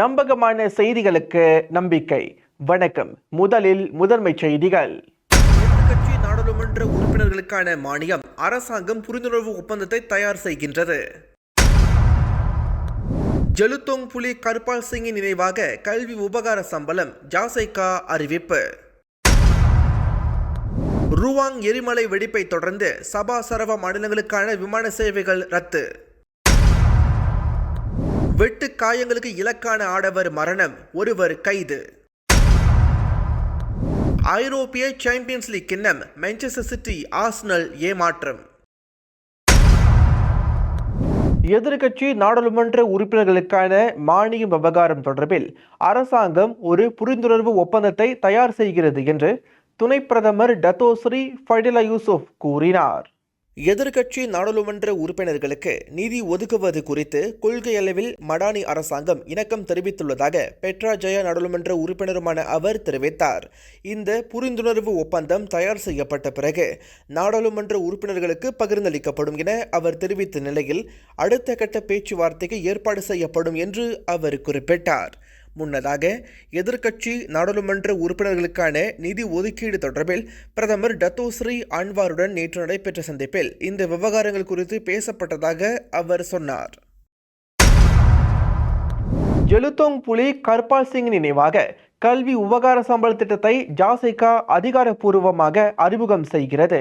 நம்பகமான செய்திகளுக்கு நம்பிக்கை. வணக்கம். முதலில் முதன்மை செய்திகள். எதிர்க்கட்சி நாடாளுமன்ற உறுப்பினர்களுக்கான மானியம். அரசாங்கம் புரிந்துணர்வு ஒப்பந்தத்தை தயார் செய்கின்றது. ஜெலுத்தோங் புலி கர்பால் சிங்கின் நினைவாக கல்வி உபகார சம்பளம். ஜாசைகா அறிவிப்பு. ருவாங் எரிமலை வெடிப்பை தொடர்ந்து சபா சரவ மாநிலங்களுக்கான விமான சேவைகள் ரத்து. வெட்டு காயங்களுக்கு இலக்கான ஆடவர் மரணம் ஒருவர் கைது. ஐரோப்பிய சாம்பியன்ஸ் லீக் கிண்ணம் மான்செஸ்டர் சிட்டி ஆர்சனல் ஏமாற்றம். எதிர்க்கட்சி நாடாளுமன்ற உறுப்பினர்களுக்கான மானியம் விவகாரம் தொடர்பில் அரசாங்கம் ஒரு புரிந்துணர்வு ஒப்பந்தத்தை தயார் செய்கிறது என்று துணை பிரதமர் டத்தோஸ்ரீ ஃபடிலா யூசுப் கூறினார். எதிர்க்கட்சி நாடாளுமன்ற உறுப்பினர்களுக்கு நிதி ஒதுக்குவது குறித்து கொள்கை அளவில் மடானி அரசாங்கம் இணக்கம் தெரிவித்துள்ளதாக பெட்ரா ஜெயா நாடாளுமன்ற உறுப்பினருமான அவர் தெரிவித்தார். இந்த புரிந்துணர்வு ஒப்பந்தம் தயார் செய்யப்பட்ட பிறகு நாடாளுமன்ற உறுப்பினர்களுக்கு பகிர்ந்தளிக்கப்படும் என அவர் தெரிவித்த நிலையில் அடுத்த கட்ட பேச்சுவார்த்தைக்கு ஏற்பாடு செய்யப்படும் என்று அவர் குறிப்பிட்டார். முன்னதாக எதிர்க்கட்சி நாடாளுமன்ற உறுப்பினர்களுக்கான நிதி ஒதுக்கீடு தொடர்பில் பிரதமர் டத்தோஸ்ரீ அன்வாருடன் நேற்று நடைபெற்ற சந்திப்பில் இந்த விவகாரங்கள் குறித்து பேசப்பட்டதாக அவர் சொன்னார். ஜெலுத்தோங் புலி கர்பால் சிங் நினைவாக கல்வி உபகார சம்பள திட்டத்தை ஜாசிகா அதிகாரப்பூர்வமாக அறிமுகம் செய்கிறது.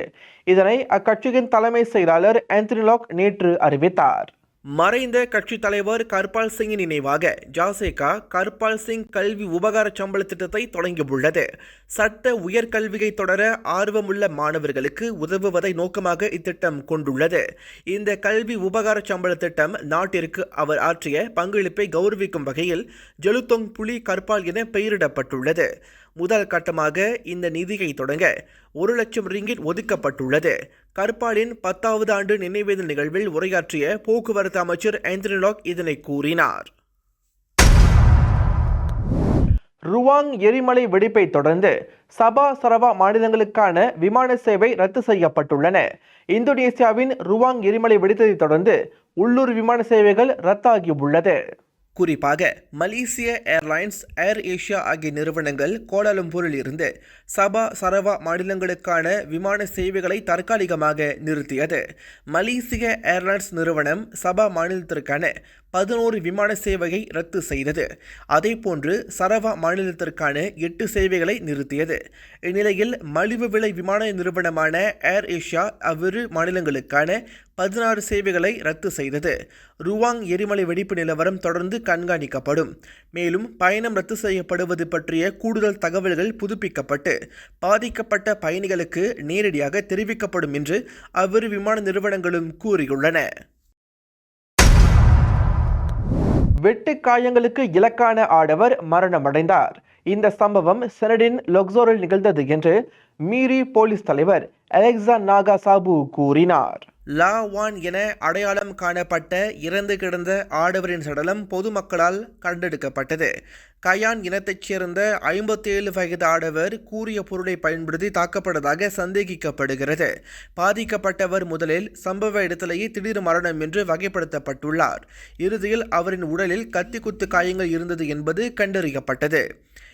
இதனை அக்கட்சியின் தலைமை செயலாளர் ஆந்தனிலாக் நேற்று அறிவித்தார். மறைந்த கட்சித் தலைவர் கர்பால் சிங்கின் நினைவாக ஜாசேகா கர்பால் சிங் கல்வி உபகார சம்பள திட்டத்தை தொடங்கியுள்ளது. சட்ட உயர்கல்வியை தொடர ஆர்வமுள்ள மாணவர்களுக்கு உதவுவதை நோக்கமாக இத்திட்டம் கொண்டுள்ளது. இந்த கல்வி உபகார சம்பள திட்டம் நாட்டிற்கு அவர் ஆற்றிய பங்களிப்பை கௌரவிக்கும் வகையில் ஜெலுத்தொங் புலி கர்பால் என பெயரிடப்பட்டுள்ளது. முதல் கட்டமாக இந்த நிதியை தொடங்க ஒரு லட்சம் ரிங்கிட் ஒதுக்கப்பட்டுள்ளது. கர்பாலின் பத்தாவது ஆண்டு நினைவேந்தல் நிகழ்வில் உரையாற்றிய போக்குவரத்து அமைச்சர் ஆந்தனிலாக் இதனை கூறினார். ருவாங் எரிமலை வெடிப்பை தொடர்ந்து சபா சரவா மாநிலங்களுக்கான விமான சேவை ரத்து செய்யப்பட்டுள்ளன. இந்தோனேசியாவின் ருவாங் எரிமலை வெடித்ததைத் தொடர்ந்து உள்ளூர் விமான சேவைகள் ரத்தாகியுள்ளது. குறிப்பாக மலேசிய ஏர்லைன்ஸ் ஏர் ஏஷியா ஆகிய நிறுவனங்கள் கோலாலம்பூரில் இருந்து சபா சரவா மாநிலங்களுக்கான விமான சேவைகளை தற்காலிகமாக நிறுத்தியது. மலேசிய ஏர்லைன்ஸ் நிறுவனம் சபா மாநிலத்திற்கான பதினோரு விமான சேவையை ரத்து செய்தது. அதேபோன்று சரவா மாநிலத்திற்கான எட்டு சேவைகளை நிறுத்தியது. இந்நிலையில் மலிவு விலை விமான நிறுவனமான ஏர் ஏஷியா அவ்விரு மாநிலங்களுக்கான பதினாறு சேவைகளை ரத்து செய்தது. ருவாங் எரிமலை வெடிப்பு நிலவரம் தொடர்ந்து கண்காணிக்கப்படும். மேலும் பயணம் ரத்து செய்யப்படுவது பற்றிய கூடுதல் தகவல்கள் புதுப்பிக்கப்பட்டு பாதிக்கப்பட்ட பயணிகளுக்கு நேரடியாக தெரிவிக்கப்படும் என்று அவ்விரு விமான நிறுவனங்களும் கூறியுள்ளன. வெட்டு காயங்களுக்கு இலக்கான ஆடவர் மரணமடைந்தார். இந்த சம்பவம் செனடின் லொக்சோரில் நிகழ்ந்தது என்று மீரி போலீஸ் தலைவர் அலெக்சா நாகா சாபு கூறினார். லா வான் என அடையாளம் காணப்பட்ட இறந்து கிடந்த ஆடவரின் சடலம் பொதுமக்களால் கண்டெடுக்கப்பட்டது. கயான் இனத்தைச் சேர்ந்த ஐம்பத்தேழு வயது ஆடவர் கூறிய பொருளை பயன்படுத்தி தாக்கப்பட்டதாக சந்தேகிக்கப்படுகிறது. பாதிக்கப்பட்டவர் முதலில் சம்பவ இடத்திலேயே திடீர் மரணம் என்று வகைப்படுத்தப்பட்டுள்ளார். இறுதியில் அவரின் உடலில் கத்தி குத்து காயங்கள் இருந்தது என்பது கண்டறியப்பட்டது.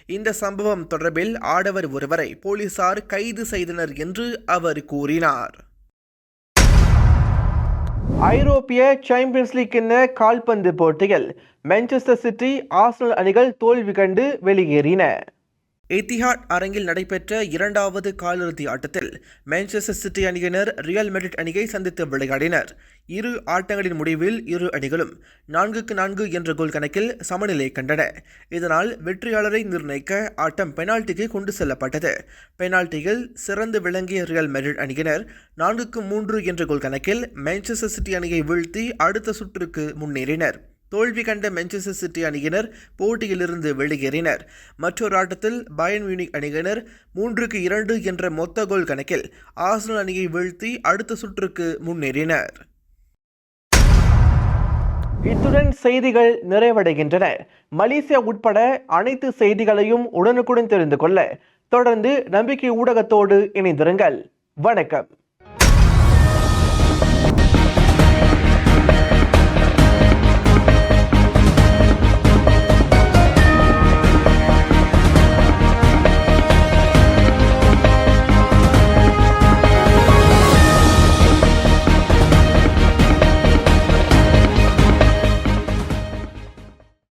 இந்த சம்பவம் தொடர்பில் ஆடவர் ஒருவரை போலீசார் கைது செய்தனர் என்று அவர் கூறினார். ஐரோப்பிய சாம்பியன்ஸ் லீக் கிண்ண கால்பந்து போட்டிகள்? மான்செஸ்டர் சிட்டி ஆர்சனல் அணிகள் தோல்வி கண்டு வெளியேறின. எத்திஹாட் அரங்கில் நடைபெற்ற இரண்டாவது காலிறுதி ஆட்டத்தில் மான்செஸ்டர் சிட்டி அணியினர் ரியல் மெட்ரிட் அணியை சந்தித்து விளையாடினர். இரு ஆட்டங்களின் முடிவில் இரு அணிகளும் நான்குக்கு நான்கு என்ற கோல் கணக்கில் சமநிலை கண்டன. இதனால் வெற்றியாளரை நிர்ணயிக்க ஆட்டம் பெனால்டிக்கு கொண்டு செல்லப்பட்டது. பெனால்டியில் சிறந்து விளங்கிய ரியல் மெட்ரிட் அணியினர் நான்குக்கு மூன்று என்ற கோல் கணக்கில் மான்செஸ்டர் சிட்டி அணியை வீழ்த்தி அடுத்த சுற்றுக்கு முன்னேறினர். தோல்வி கண்ட மான்செஸ்டர் சிட்டி அணியினர் போட்டியிலிருந்து வெளியேறினர். மற்றொரு ஆட்டத்தில் பயன் மியூனிக் அணியினர் மூன்றுக்கு இரண்டு என்ற மொத்த கோல் கணக்கில் ஆர்சனல் அணியை வீழ்த்தி அடுத்த சுற்றுக்கு முன்னேறினர். இத்துடன் செய்திகள் நிறைவடைகின்றன. மலேசியா உட்பட அனைத்து செய்திகளையும் உடனுக்குடன் தெரிந்து கொள்ள தொடர்ந்து நம்பிக்கை ஊடகத்தோடு இணைந்திருங்கள். வணக்கம்.